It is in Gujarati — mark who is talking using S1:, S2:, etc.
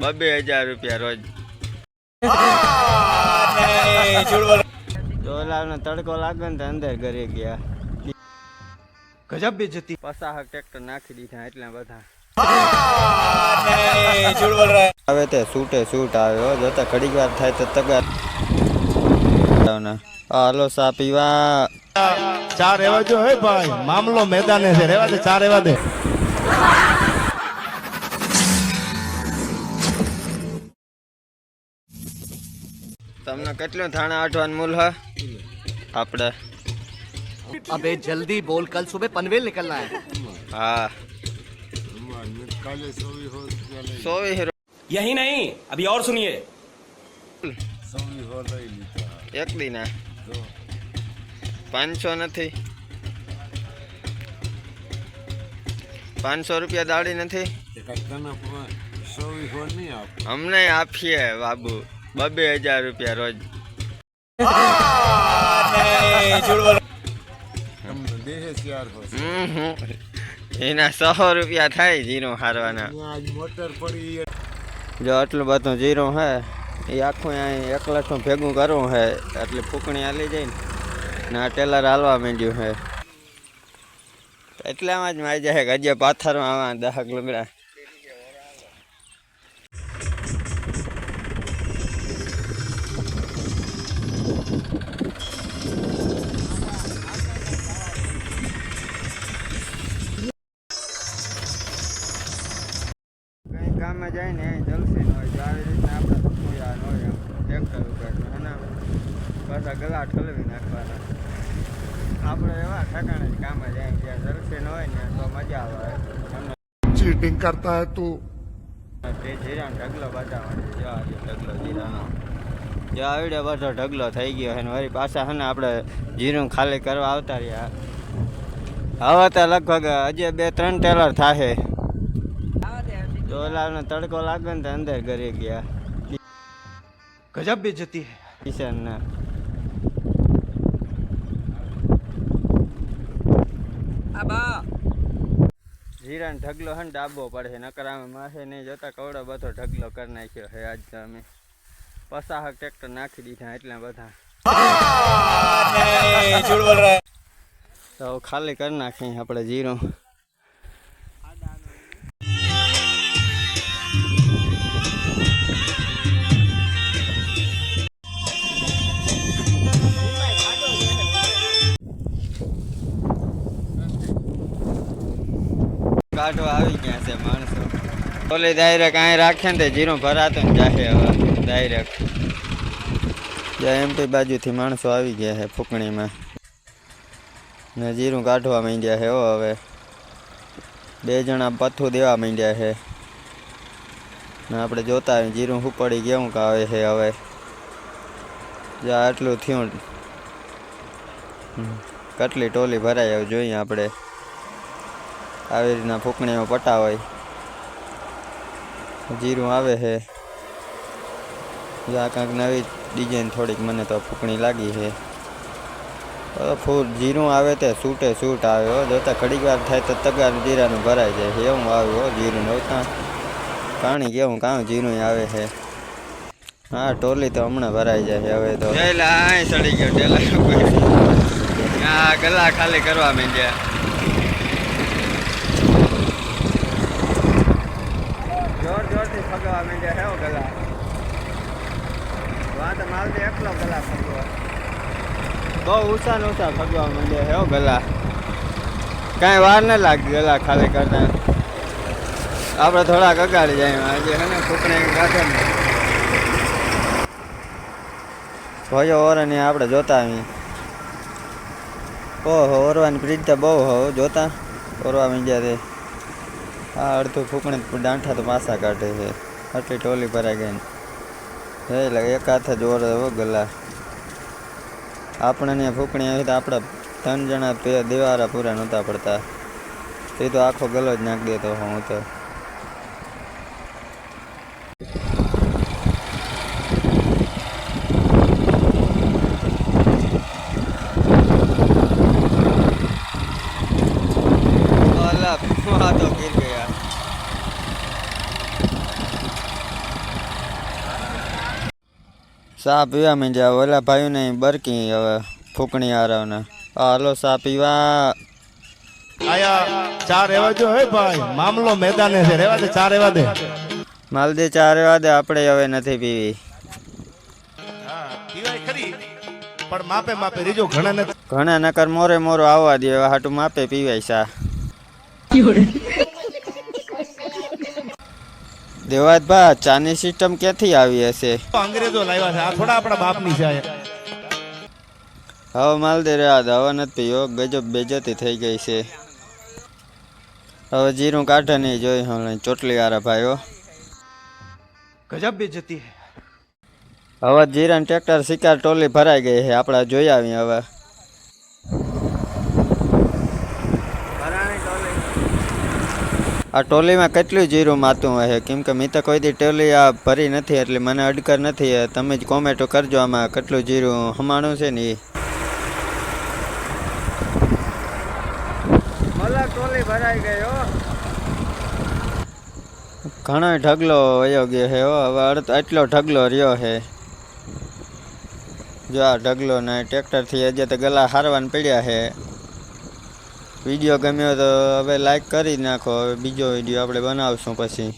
S1: બબે હજાર રૂપિયા રોજ. ડોલાનો તડકો લાગે ને અંદર ઘરે ગયા.
S2: ગજબ બેજતી
S1: પસાહ ટ્રેક્ટર નાખી દીધા એટલે બધા. હવે તે સૂટે સૂટ આવ્યો જતા ઘડીક વાર થાય તો તગાર. હાલો સા પીવા.
S3: ચાર એવા જો હે ભાઈ મામલો મેદાને છે રેવા દે ચાર એવા દે.
S1: તમને કેટલું થાણા આઠવાનું મૂલ હ આપણે
S2: अबे जल्दी बोल कल सुबह पनवेल निकलना है
S1: હા સોવી હીરો
S4: यही नहीं अभी और सुनिए
S1: એક દીના પાંચસો નથી પાંચસો રૂપિયા દાડી નથી અમને આપીએ બાબુ બબે હજાર રૂપિયા રોજ. હમ હમ. એના સો રૂપિયા થાય જીરો હારવાના. જો આટલું બધું જીરો હે એ આખું અહીં એક ભેગું કરવું હે એટલે ફૂકણી હાલી જાય ને ને આ ટેલર હાલવા માંડ્યું હે. એટલામાં જ મારી જાય કે હજી પાથરમાં આવા દહક લુગડા. ગામમાં જાય ને અહીં જલસી હોય તો આવી રીતના આપણે ધૂળિયા ન હોય એમ. ટ્રેક્ટર ઉપર એના પાછા ગલા ઠલવી નાખવાના. આપણે એવા ઠેકાણે જ કામમાં જાય જ્યાં જલસી હોય ને તો મજા આવે.
S3: ચીટિંગ કરતા હે તું?
S1: તે જીરાનો ઢગલો બતાવવાનો જો આજે ઢગલો જીરાનો. જો આવડે બધો ઢગલો થઈ ગયો અને વળી પાછા હે ને આપણે જીરું ખાલી કરવા આવતા રહ્યા. હવે તો લગભગ હજી બે ત્રણ ટેલર થશે જો ઓલાનો તડકો લાગે ને તો અંદર ઘરે ગયા
S2: ગજબ બે જતી
S1: હે કિશન ના આબા જીરાન ઢગલો હન ડાબો પડે છે નકર અમે માથે નહીં જતા કવડો બધો ઢગલો કરી નાખ્યો છે આજ તો અમે પસાહ ટ્રેક્ટર નાખી દીધા એટલે બધા તો ખાલી કરી નાખી આપણે જીરું કાઢવા આવી ગયા છે માણસો. ઓલી ડાયરેક્ટ અહીં રાખે ને તે જીરું ભરાતું ને જાહે હવે ડાયરેક્ટ જ્યાં એમપી બાજુથી માણસો આવી ગયા છે ફૂકણીમાં. ને જીરું કાઢવા માંડ્યા છે હો હવે. બે જણા પથ્થું દેવા માંડ્યા છે. ને આપણે જોતા જીરું ઉપડી કેવું કે આવે છે હવે. જ્યાં આટલું થયું. કેટલી ટોલી ભરાય જોઈએ આપણે. આવી રીતના ફૂંકણીમાં પટાવાય જીરું આવે છે. આ કાંઈક નવી ડિઝાઇન થોડીક મને તો ફૂકણી લાગી છે. ફૂલ જીરું આવે તે સૂટે સૂટ આવે હો. જોતા ઘડીક વાર થાય તો તગાર જીરાનું ભરાઈ જાય એવું આવ્યું હો જીરું નવતા પાણી કેવું કાં જીરું આવે છે. હા, ટોલી તો હમણાં ભરાઈ જાય છે હવે તો. સડી ગયો ટેલર હા ગલા ખાલી કરવા માંડ્યા. જોર જોરથી ફગવા માંડ્યા હે હો ગલા વાત માલથી એકલો ગલા ફગવા બહુ ઊંચા ને ઊંચા ફગવા માંડ્યા હે હો ગલા કાંઈ વાર ન લાગે ગલા ખાલી કરતા આપણે થોડાક અગાડી જાય આજે હે ને ફૂકણે કાઢે ને ભયો ઓરને આપણે જોતા આવી ઓહો ઓરવાની પ્રીત તો બહુ હો જોતા ઓરવા માંડ્યા તે આ અડધું ફૂંકણી દાંઠા તો પાસા કાઢે છે. આટલી ટોલી ભરાઈ ગઈ ને. એટલે એક હાથે જોર હો ગલા આપણે ફૂંકણી આવી તો આપણા ત્રણ જણા દેવારા પૂરા નહોતા પડતા. તે તો આખો ગલો જ નાખી દેતો હું તો અલા, આ તો ગીર ગયા ચા પીવા માંડ્યા. ઓલા ભાઈ ને બરકી હવે ફૂકણી આરવને હાલો ચા પીવા.
S3: આયા ચાર રેવા જો હે ભાઈ. મામલો મેદાને છે. રેવા દે ચાર રેવા દે.
S1: માલદી ચા રેવા દે આપણે હવે નથી પીવી.
S3: પણ માપે માપે રીજો ઘણા
S1: ઘણા નકર મોરે મોરો આવવા દે હવે હાટું માપે પીવાય ચા. દેવાદભા ચાની સિસ્ટમ ક્યાંથી આવી હશે?
S3: અંગ્રેજો લાવ્યા છે. આ થોડા આપણા બાપની છે
S1: હવે માલ દે રહ્યા દવા નથી પીયો ગજબ બેજતી થઈ ગઈ છે. હવે જીરું કાઢે નહીં જોઈ હું ચોટલી આરા ભાઈઓ.
S2: ગજબ બેજતી
S1: હવે જીરા ટ્રેક્ટર શિકાર ટોલી ભરાઈ ગઈ છે. આપણા જોઈ આવી હવે. આ ટોલીમાં કેટલું જીરું માતું હોય. કેમ કે મેં તો કોઈ દી ટોલી આ ભરી નથી એટલે મને અડકર નથી. તમે જ કોમેન્ટો કરજો આમાં કેટલું જીરું હમાણું છે ને એ ટોલી ભરાઈ ગઈ ઘણો ઢગલો વયો ગયો છે હો. હવે એટલો ઢગલો રહ્યો છે. જો આ ઢગલો ને ટ્રેક્ટરથી હજી તો ગલા હારવાન પડ્યા છે. વીડિયો ગમ્યો તો હવે લાઈક કરી નાખો. હવે બીજો વીડિયો આપણે બનાવશું પછી.